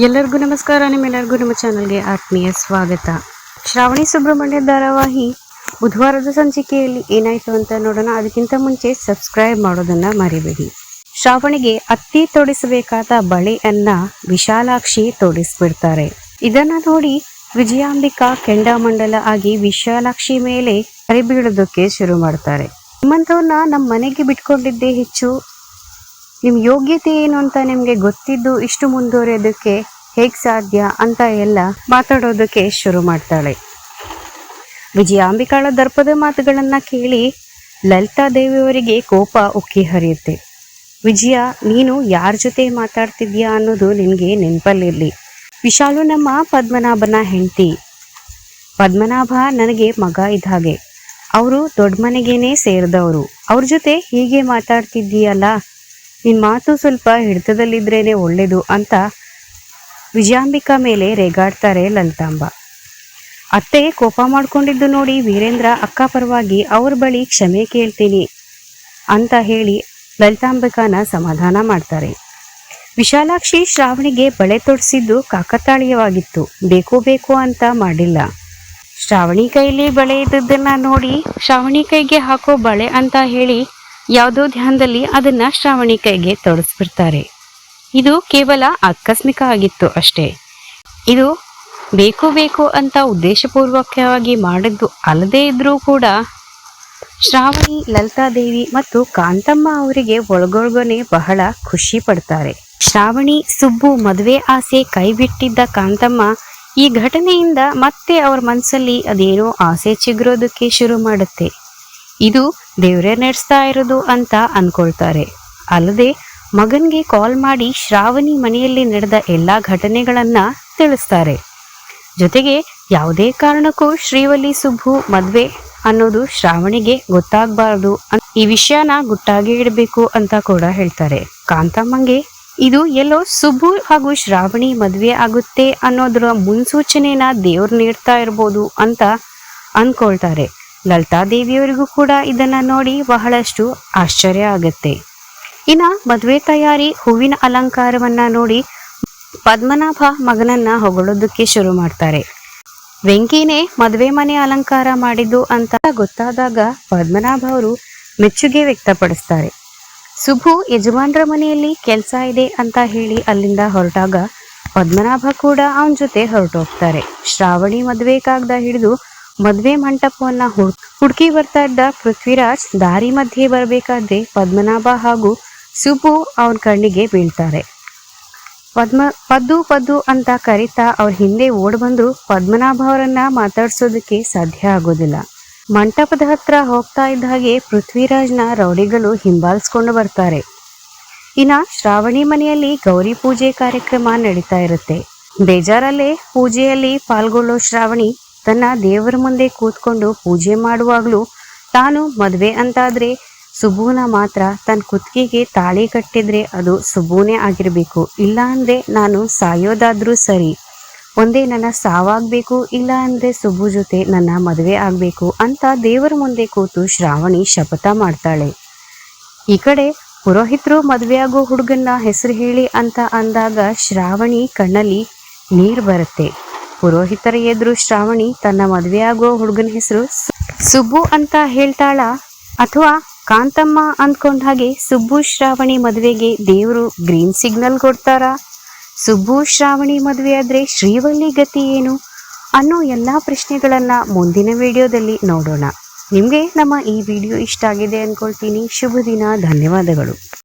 ಎಲ್ಲರಿಗೂ ನಮಸ್ಕಾರ, ನಿಮ್ಮೆಲ್ಲರಿಗೂ ನಮ್ಮ ಚಾನಲ್ಗೆ ಆತ್ಮೀಯ ಸ್ವಾಗತ. ಶ್ರಾವಣಿ ಸುಬ್ರಹ್ಮಣ್ಯ ಧಾರಾವಾಹಿ ಬುಧವಾರದ ಸಂಚಿಕೆಯಲ್ಲಿ ಏನಾಯಿತು ಅಂತ ನೋಡೋಣ. ಅದಕ್ಕಿಂತ ಮುಂಚೆ ಸಬ್ಸ್ಕ್ರೈಬ್ ಮಾಡೋದನ್ನ ಮರಿಬೇಡಿ. ಶ್ರಾವಣಿಗೆ ಅತ್ತಿ ತೊಡಿಸಬೇಕಾದ ಬಳೆಯನ್ನ ವಿಶಾಲಾಕ್ಷಿ ತೊಡಿಸ್ಬಿಡ್ತಾರೆ. ಇದನ್ನ ನೋಡಿ ವಿಜಯಾಂಬಿಕಾ ಕೆಂಡಾಮಂಡಲ ಆಗಿ ವಿಶಾಲಾಕ್ಷಿ ಮೇಲೆ ಹರಿಬೀಳೋದಕ್ಕೆ ಶುರು ಮಾಡ್ತಾರೆ. ನಿಮ್ಮಂಥವ್ರನ್ನ ನಮ್ಮ ಮನೆಗೆ ಬಿಟ್ಕೊಂಡಿದ್ದೇ ಹೆಚ್ಚು. ನಿಮ್ ಯೋಗ್ಯತೆ ಏನು ಅಂತ ನಿಮಗೆ ಗೊತ್ತಿದ್ದು ಇಷ್ಟು ಮುಂದುವರಿಯೋದಕ್ಕೆ ಹೇಗೆ ಸಾಧ್ಯ ಅಂತ ಎಲ್ಲ ಮಾತಾಡೋದಕ್ಕೆ ಶುರು ಮಾಡ್ತಾಳೆ. ವಿಜಯಾಂಬಿಕಾಳ ದರ್ಪದ ಮಾತುಗಳನ್ನು ಕೇಳಿ ಲಲಿತಾ ದೇವಿಯವರಿಗೆ ಕೋಪ ಉಕ್ಕಿ ಹರಿಯುತ್ತೆ. ವಿಜಯ, ನೀನು ಯಾರ ಜೊತೆ ಮಾತಾಡ್ತಿದ್ಯಾ ಅನ್ನೋದು ನಿನಗೆ ನೆನಪಲ್ಲಿರಲಿ. ವಿಶಾಲು ನಮ್ಮ ಪದ್ಮನಾಭನ ಹೆಂಡತಿ. ಪದ್ಮನಾಭ ನನಗೆ ಮಗ ಇದ್ದ ಹಾಗೆ. ಅವರು ದೊಡ್ಡ ಮನೆಗೇನೆ ಸೇರಿದವರು. ಅವ್ರ ಜೊತೆ ಹೀಗೆ ಮಾತಾಡ್ತಿದ್ದೀಯಲ್ಲ ನಿನ್ ಮಾತು ಸ್ವಲ್ಪ ಹಿಡಿತದಲ್ಲಿದ್ರೇನೆ ಒಳ್ಳೆಯದು ಅಂತ ವಿಜಯಾಂಬಿಕಾ ಮೇಲೆ ರೇಗಾಡ್ತಾರೆ ಲಲಿತಾಂಬ. ಅತ್ತೆ ಕೋಪ ಮಾಡ್ಕೊಂಡಿದ್ದು ನೋಡಿ ವೀರೇಂದ್ರ, ಅಕ್ಕ ಪರವಾಗಿ ಅವ್ರ ಬಳಿ ಕ್ಷಮೆ ಕೇಳ್ತೀನಿ ಅಂತ ಹೇಳಿ ಲಲಿತಾಂಬಿಕಾನ ಸಮಾಧಾನ ಮಾಡ್ತಾರೆ. ವಿಶಾಲಾಕ್ಷಿ ಶ್ರಾವಣಿಗೆ ಬಳೆ ತೊಡಿಸಿದ್ದು ಕಾಕತಾಳೀಯವಾಗಿತ್ತು. ಬೇಕು ಬೇಕು ಅಂತ ಮಾಡಿಲ್ಲ. ಶ್ರಾವಣಿ ಕೈಲಿ ಬಳೆ ಇದ್ದದ್ದನ್ನ ನೋಡಿ ಶ್ರಾವಣಿ ಕೈಗೆ ಹಾಕೋ ಬಳೆ ಅಂತ ಹೇಳಿ ಯಾವುದೋ ಧ್ಯಾನದಲ್ಲಿ ಅದನ್ನ ಶ್ರಾವಣಿ ಕೈಗೆ ತೊಡಸ್ಬಿಡ್ತಾರೆ. ಇದು ಕೇವಲ ಆಕಸ್ಮಿಕ ಆಗಿತ್ತು ಅಷ್ಟೇ. ಇದು ಬೇಕು ಬೇಕು ಅಂತ ಉದ್ದೇಶಪೂರ್ವಕವಾಗಿ ಮಾಡಿದ್ದು ಅಲ್ಲದೇ ಇದ್ರೂ ಕೂಡ ಶ್ರಾವಣಿ ಲಲಿತಾದೇವಿ ಮತ್ತು ಕಾಂತಮ್ಮ ಅವರಿಗೆ ಒಳಗೊಳಗೊನೆ ಬಹಳ ಖುಷಿ ಪಡ್ತಾರೆ. ಶ್ರಾವಣಿ ಸುಬ್ಬು ಮದುವೆ ಆಸೆ ಕೈಬಿಟ್ಟಿದ್ದ ಕಾಂತಮ್ಮ ಈ ಘಟನೆಯಿಂದ ಮತ್ತೆ ಅವ್ರ ಮನಸ್ಸಲ್ಲಿ ಅದೇನೋ ಆಸೆ ಚಿಗುರೋದಕ್ಕೆ ಶುರು ಮಾಡುತ್ತೆ. ಇದು ದೇವ್ರೇ ನಡೆಸ್ತಾ ಇರೋದು ಅಂತ ಅನ್ಕೊಳ್ತಾರೆ. ಅಲ್ಲದೆ ಮಗನ್ಗೆ ಕಾಲ್ ಮಾಡಿ ಶ್ರಾವಣಿ ಮನೆಯಲ್ಲಿ ನಡೆದ ಎಲ್ಲಾ ಘಟನೆಗಳನ್ನ ತಿಳಿಸ್ತಾರೆ. ಜೊತೆಗೆ ಯಾವುದೇ ಕಾರಣಕ್ಕೂ ಶ್ರೀವಲ್ಲಿ ಸುಬ್ಬು ಮದ್ವೆ ಅನ್ನೋದು ಶ್ರಾವಣಿಗೆ ಗೊತ್ತಾಗಬಾರದು ಈ ವಿಷಯನ ಗುಟ್ಟಾಗಿ ಇಡಬೇಕು ಅಂತ ಕೂಡ ಹೇಳ್ತಾರೆ. ಕಾಂತಮ್ಮಂಗೆ ಇದು ಎಲ್ಲೋ ಸುಬ್ಬು ಹಾಗೂ ಶ್ರಾವಣಿ ಮದ್ವೆ ಆಗುತ್ತೆ ಅನ್ನೋದ್ರ ಮುನ್ಸೂಚನೆನ ದೇವ್ರು ನೀಡ್ತಾ ಇರ್ಬೋದು ಅಂತ ಅನ್ಕೊಳ್ತಾರೆ. ಲಲಿತಾ ದೇವಿಯವರಿಗೂ ಕೂಡ ಇದನ್ನ ನೋಡಿ ಬಹಳಷ್ಟು ಆಶ್ಚರ್ಯ ಆಗುತ್ತೆ. ಇನ್ನ ಮದುವೆ ತಯಾರಿ, ಹೂವಿನ ಅಲಂಕಾರವನ್ನ ನೋಡಿ ಪದ್ಮನಾಭ ಮಗನನ್ನ ಹೊಗಳೋದಕ್ಕೆ ಶುರು ಮಾಡ್ತಾರೆ. ವೆಂಕಿನೇ ಮದುವೆ ಮನೆ ಅಲಂಕಾರ ಮಾಡಿದ್ದು ಅಂತ ಗೊತ್ತಾದಾಗ ಪದ್ಮನಾಭ ಅವರು ಮೆಚ್ಚುಗೆ ವ್ಯಕ್ತಪಡಿಸ್ತಾರೆ. ಸುಭು ಯಜಮಾನ್ರ ಮನೆಯಲ್ಲಿ ಕೆಲಸ ಇದೆ ಅಂತ ಹೇಳಿ ಅಲ್ಲಿಂದ ಹೊರಟಾಗ ಪದ್ಮನಾಭ ಕೂಡ ಅವನ ಜೊತೆ ಹೊರಟೋಗ್ತಾರೆ. ಶ್ರಾವಣಿ ಮದುವೆ ಕಾಗ್ದ ಹಿಡಿದು ಮದ್ವೆ ಮಂಟಪವನ್ನ ಹುಡ್ ಹುಡುಕಿ ಬರ್ತಾ ಇದ್ದ ಪೃಥ್ವಿರಾಜ್ ದಾರಿ ಮಧ್ಯೆ ಬರಬೇಕಾದ್ರೆ ಪದ್ಮನಾಭ ಹಾಗೂ ಸುಬ್ಬು ಅವನ ಕಣ್ಣಿಗೆ ಬೀಳ್ತಾರೆ. ಪದ್ಮ, ಪದ್ದು ಪದ್ದು ಅಂತ ಕರಿತಾ ಅವ್ರ ಹಿಂದೆ ಓಡ್ ಬಂದು ಪದ್ಮನಾಭ ಅವರನ್ನ ಮಾತಾಡ್ಸೋದಕ್ಕೆ ಸಾಧ್ಯ ಆಗೋದಿಲ್ಲ. ಮಂಟಪದ ಹತ್ರ ಹೋಗ್ತಾ ಇದ್ದ ಹಾಗೆ ಪೃಥ್ವಿರಾಜ್ನ ರೌಡಿಗಳು ಹಿಂಬಾಲಿಸ್ಕೊಂಡು ಬರ್ತಾರೆ. ಇನ್ನ ಶ್ರಾವಣಿ ಮನೆಯಲ್ಲಿ ಗೌರಿ ಪೂಜೆ ಕಾರ್ಯಕ್ರಮ ನಡೀತಾ ಇರುತ್ತೆ. ಬೇಜಾರಲ್ಲೇ ಪೂಜೆಯಲ್ಲಿ ಪಾಲ್ಗೊಳ್ಳೋ ಶ್ರಾವಣಿ ತನ್ನ ದೇವರ ಮುಂದೆ ಕೂತ್ಕೊಂಡು ಪೂಜೆ ಮಾಡುವಾಗಲೂ ತಾನು ಮದುವೆ ಅಂತಾದ್ರೆ ಸುಬೂನ ಮಾತ್ರ ತನ್ನ ಕುತ್ತಿಗೆಗೆ ತಾಳಿ ಕಟ್ಟಿದ್ರೆ ಅದು ಸುಬೂನೇ ಆಗಿರಬೇಕು. ಇಲ್ಲ ಅಂದ್ರೆ ನಾನು ಸಾಯೋದಾದ್ರೂ ಸರಿ. ಒಂದೇ ನನ್ನ ಸಾವಾಗಬೇಕು, ಇಲ್ಲ ಅಂದ್ರೆ ಸುಬ್ಬು ಜೊತೆ ನನ್ನ ಮದುವೆ ಆಗಬೇಕು ಅಂತ ದೇವರ ಮುಂದೆ ಕೂತು ಶ್ರಾವಣಿ ಶಪಥ ಮಾಡ್ತಾಳೆ. ಈ ಕಡೆ ಪುರೋಹಿತರು ಮದುವೆ ಆಗೋ ಹುಡುಗನ್ನ ಹೆಸರು ಹೇಳಿ ಅಂತ ಅಂದಾಗ ಶ್ರಾವಣಿ ಕಣ್ಣಲ್ಲಿ ನೀರು ಬರುತ್ತೆ. ಪುರೋಹಿತರ ಎದುರು ಶ್ರಾವಣಿ ತನ್ನ ಮದುವೆ ಆಗೋ ಹುಡುಗನ ಹೆಸರು ಸುಬ್ಬು ಅಂತ ಹೇಳ್ತಾಳ. ಅಥವಾ ಕಾಂತಮ್ಮ ಅಂದ್ಕೊಂಡ ಹಾಗೆ ಸುಬ್ಬು ಶ್ರಾವಣಿ ಮದುವೆಗೆ ದೇವರು ಗ್ರೀನ್ ಸಿಗ್ನಲ್ ಕೊಡ್ತಾರ? ಸುಬ್ಬು ಶ್ರಾವಣಿ ಮದುವೆ ಆದ್ರೆ ಶ್ರೀವಲ್ಲಿ ಗತಿ ಏನು? ಅನ್ನೋ ಎಲ್ಲಾ ಪ್ರಶ್ನೆಗಳನ್ನ ಮುಂದಿನ ವಿಡಿಯೋದಲ್ಲಿ ನೋಡೋಣ. ನಿಮ್ಗೆ ನಮ್ಮ ಈ ವಿಡಿಯೋ ಇಷ್ಟ ಆಗಿದೆ ಅನ್ಕೊಳ್ತೀನಿ. ಶುಭ ದಿನ, ಧನ್ಯವಾದಗಳು.